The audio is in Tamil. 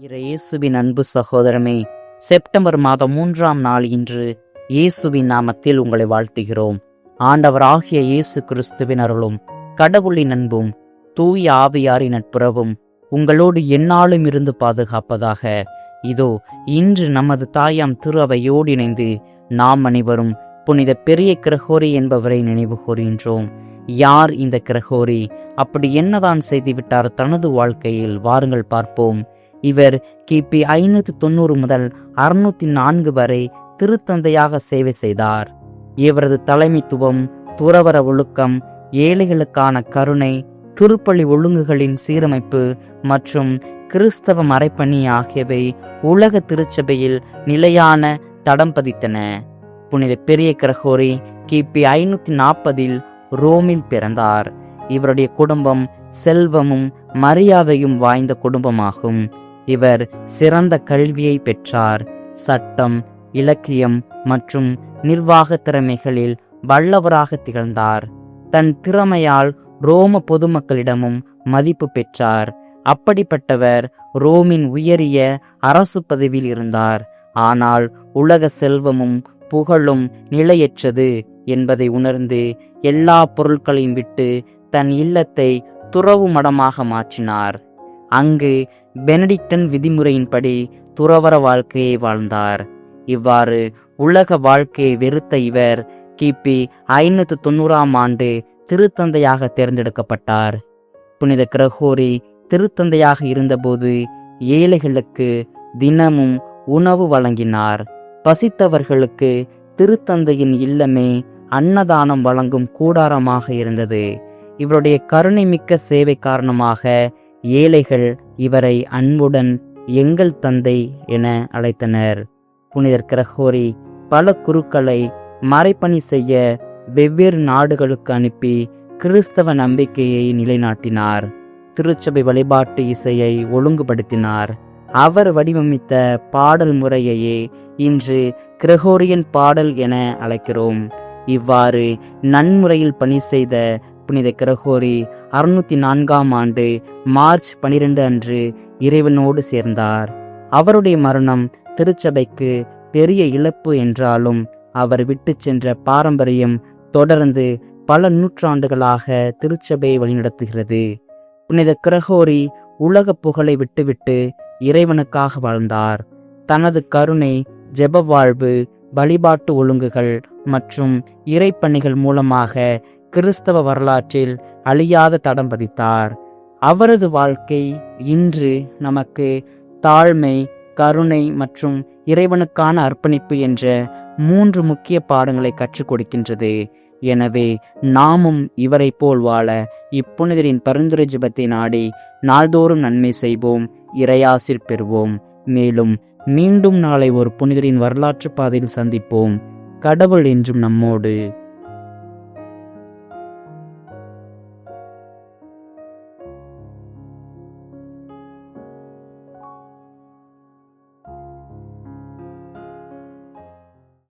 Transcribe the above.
இயேசுவின் அன்பு சகோதரமே செப்டம்பர் மாதம் மூன்றாம் நாள் இன்று இயேசுவின் நாமத்தில் உங்களை வாழ்த்துகிறோம். ஆண்டவர் ஆகிய இயேசு கிறிஸ்துவின் அருளும் கடவுளின் அன்பும் தூய ஆவியாரின் நட்புறவும் உங்களோடு எந்நாளும் இருந்து பாதுகாப்பதாக. இதோ இன்று நமது தாயாம் திரு அவையோடு இணைந்து நாம் அனைவரும் புனித பெரிய கிரகோரி என்பவரை நினைவு கூறுகின்றோம் யார் இந்த கிரகோரி? அப்படி என்னதான் செய்துவிட்டார் தனது வாழ்க்கையில்? வாருங்கள் பார்ப்போம். இவர் கிபி ஐநூத்தி தொண்ணூறு முதல் அறுநூத்தி நான்கு வரை திருத்தந்தையாக சேவை செய்தார். இவரது தலைமைத்துவம் துறவர ஒழுக்கம் ஏழைகளுக்கான கருணை திருப்பள்ளி ஒழுங்குகளின் சீரமைப்பு மற்றும் கிறிஸ்தவ மறைப்பணி ஆகியவை உலக திருச்சபையில் நிலையான தடம் பதித்தன. புனித பெரிய கிரகோரி கிபி ஐநூத்தி நாற்பதில் ரோமில் பிறந்தார். இவருடைய குடும்பம் செல்வமும் மரியாதையும் வாய்ந்த குடும்பமாகும். இவர் சிறந்த கல்வியை பெற்றார். சட்டம் இலக்கியம் மற்றும் நிர்வாக திறமைகளில் வல்லவராக திகழ்ந்தார். தன் திறமையால் ரோம பொதுமக்களிடமும் மதிப்பு பெற்றார். அப்படிப்பட்டவர் ரோமின் உயரிய அரசு பதவியில் இருந்தார். ஆனால் உலக செல்வமும் புகழும் நிலையற்றது என்பதை உணர்ந்து எல்லா பொருட்களையும் விட்டு தன் இல்லத்தை துறவு மடமாக மாற்றினார். அங்கு பெனடிக்டன் விதிமுறையின்படி துறவற வாழ்க்கையை வாழ்ந்தார். இவ்வாறு உலக வாழ்க்கையை வெறுத்த இவர் கிபி ஐநூத்தி தொண்ணூறாம் ஆண்டு திருத்தந்தையாக தேர்ந்தெடுக்கப்பட்டார். புனித கிரகோரி திருத்தந்தையாக இருந்தபோது ஏழைகளுக்கு தினமும் உணவு வழங்கினார். பசித்தவர்களுக்கு திருத்தந்தையின் இல்லமே அன்னதானம் வழங்கும் கூடாரமாக இருந்தது. இவருடைய கருணைமிக்க சேவை காரணமாக ஏழைகள் இவரை அன்புடன் எங்கள் தந்தை என அழைத்தனர். புனிதர் கிரகோரி பல குருக்களை மறைப்பணி செய்ய வெவ்வேறு நாடுகளுக்கு அனுப்பி கிறிஸ்தவ நம்பிக்கையை நிலைநாட்டினார். திருச்சபை வழிபாட்டு இசையை ஒழுங்குபடுத்தினார். அவர் வடிவமைத்த பாடல் முறையையே இன்று கிரகோரியன் பாடல் என அழைக்கிறோம். இவ்வாறு நன்முறையில் பணி செய்த புனித கிரகோரி அறுநூத்தி நான்காம் ஆண்டு மார்ச் பனிரெண்டு அன்று இறைவனோடு சேர்ந்தார். அவருடைய மரணம் திருச்சபைக்கு பெரிய இழப்பு என்றாலும் அவர் விட்டு சென்ற பாரம்பரியம் தொடர்ந்து பல நூற்றாண்டுகளாக திருச்சபையை வழிநடத்துகிறது. புனித கிரகோரி உலக புகழை விட்டுவிட்டு இறைவனுக்காக வாழ்ந்தார். தனது கருணை ஜெப வாழ்வு வழிபாட்டு ஒழுங்குகள் மற்றும் இறைப்பணிகள் மூலமாக கிறிஸ்தவ வரலாற்றில் அழியாத தடம் பதித்தார். அவரது வாழ்க்கை இன்று நமக்கு தாழ்மை கருணை மற்றும் இறைவனுக்கான அர்ப்பணிப்பு என்ற மூன்று முக்கிய பாடங்களை கற்றுக் கொடுக்கின்றது. எனவே நாமும் இவரை போல் வாழ இப்புனிதரின் பரிந்துரை ஜபத்தை நாடி நாள்தோறும் நன்மை செய்வோம் இறையாசிர் பெறுவோம். மேலும் மீண்டும் நாளை ஒரு புனிதரின் வரலாற்று பாதையில் சந்திப்போம். கடவுள் என்றும் நம்மோடு.